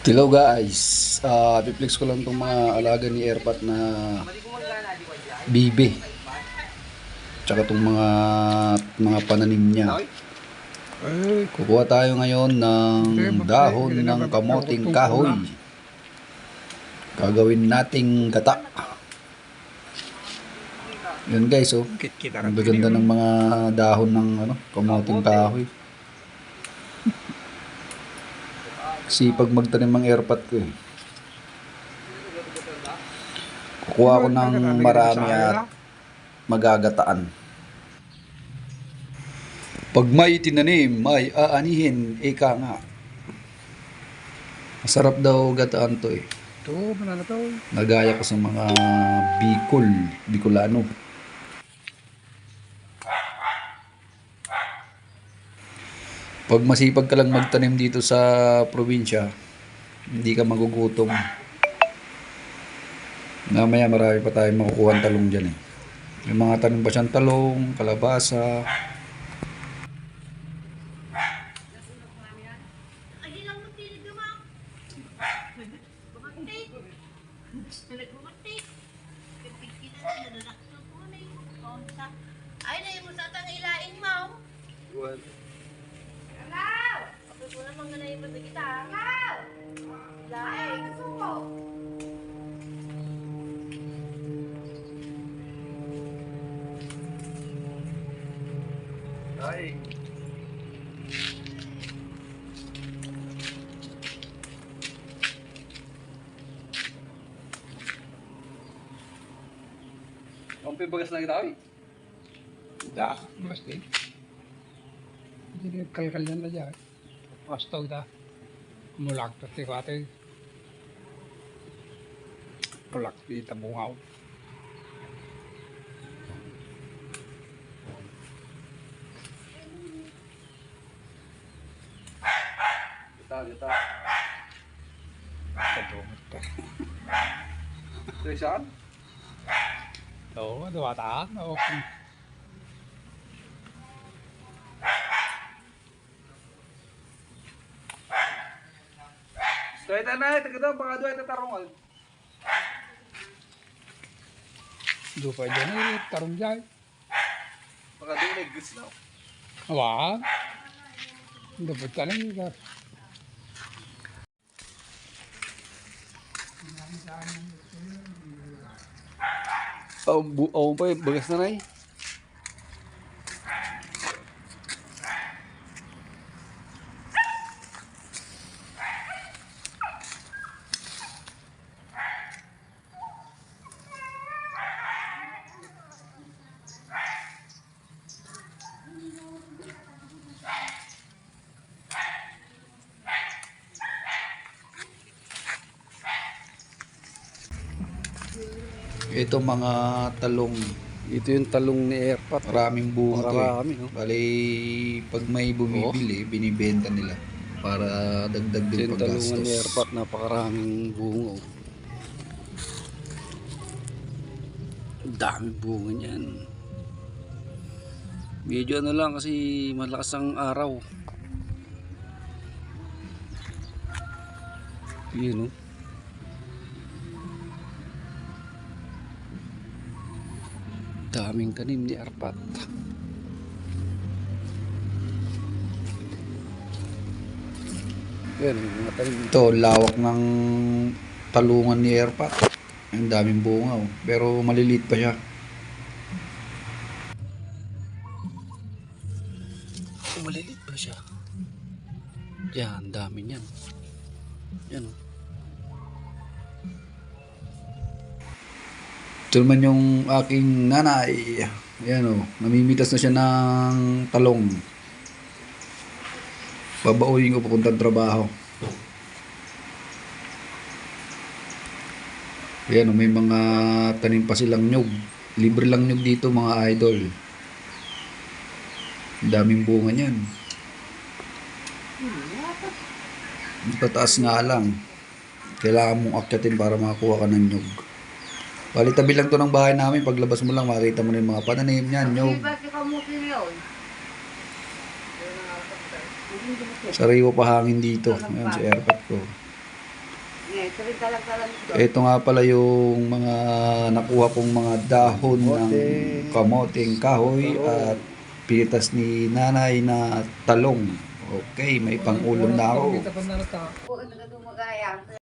Hello guys, uh, piplex ko lang itong mga alaga ni Airpat na bibe. Tsaka itong mga mga pananim niya. Kukuha tayo ngayon ng dahon ng kamoting kahoy. Gagawin nating gata. Yun guys, oh. Ang gaganda ng mga dahon ng ano, kamoting kahoy. Sipag magtanim ng airpot ko eh. Kukuha ko ng marami at magagataan. Pag may tinanim, may aanihin, ika nga. Masarap daw gataan to eh. Ito, manana to. Nagaya ko sa mga Bicol, Bicolano. Pag masipag ka lang magtanim dito sa probinsya, hindi ka magugutom. Mamaya marami pa tayong makukuha ng talong dyan eh. May mga tanim pa siyang talong, kalabasa. Ay, na yung musatang ilain mo. Hello! Ako ko naman nga na yung bata kita. Hello! Lain. Suko. Ay. Ang pibagas lang itaw eh. Da, तिथे कलकल्याणला जे आहे वाचता होता मुलाखत ते वाहते मुलाखत इथं भाऊ आहोत Tá, já tá. Tá bom, tá. Fechado? Đúng, đồ tá, nó không. Okay. Straight na taga daw, baka doon ito tarungal. Do pa dyan eh, tarong dyan. Baka doon eh, goods na. Awa. Dapat ka lang. Oh, bu oh, pa bagas na na eh. Ito mga talong. Ito yung talong ni Airpat. Maraming bunga to Marami, eh. no? Bali, pag may bumibili, binibenta nila para dagdag din Yung talungan paggastos. ni Airpat, napakaraming bungo. Ang daming bunga niyan. Medyo ano lang kasi malakas ang araw. Yun oh. Daming kanim ni Arpat. Yan, mga tanim Ito, lawak ng talungan ni Airpat. Ang daming bunga oh. Pero maliliit pa siya. Malilit pa siya. Yan, dami niyan. Yan oh. Ito naman yung aking nanay. Ayan o, namimitas na siya ng talong. Babauhin ko papuntang trabaho. Ayan o, may mga tanim pa silang nyug. Libre lang nyug dito mga idol. Daming bunga niyan. Tataas nga lang. Kailangan mong akyatin para makakuha ka ng nyug. Bali tabi lang to ng bahay namin. Paglabas mo lang, makita mo na yung mga pananim niyan, nyug. Bakit ka mo yun? Sariwa pa hangin dito. Ayan si airpot ko. Ito. Nga pala yung mga nakuha kong mga dahon ng kamoting kahoy at pinitas ni nanay na talong. Okay, may pang-ulam na ako.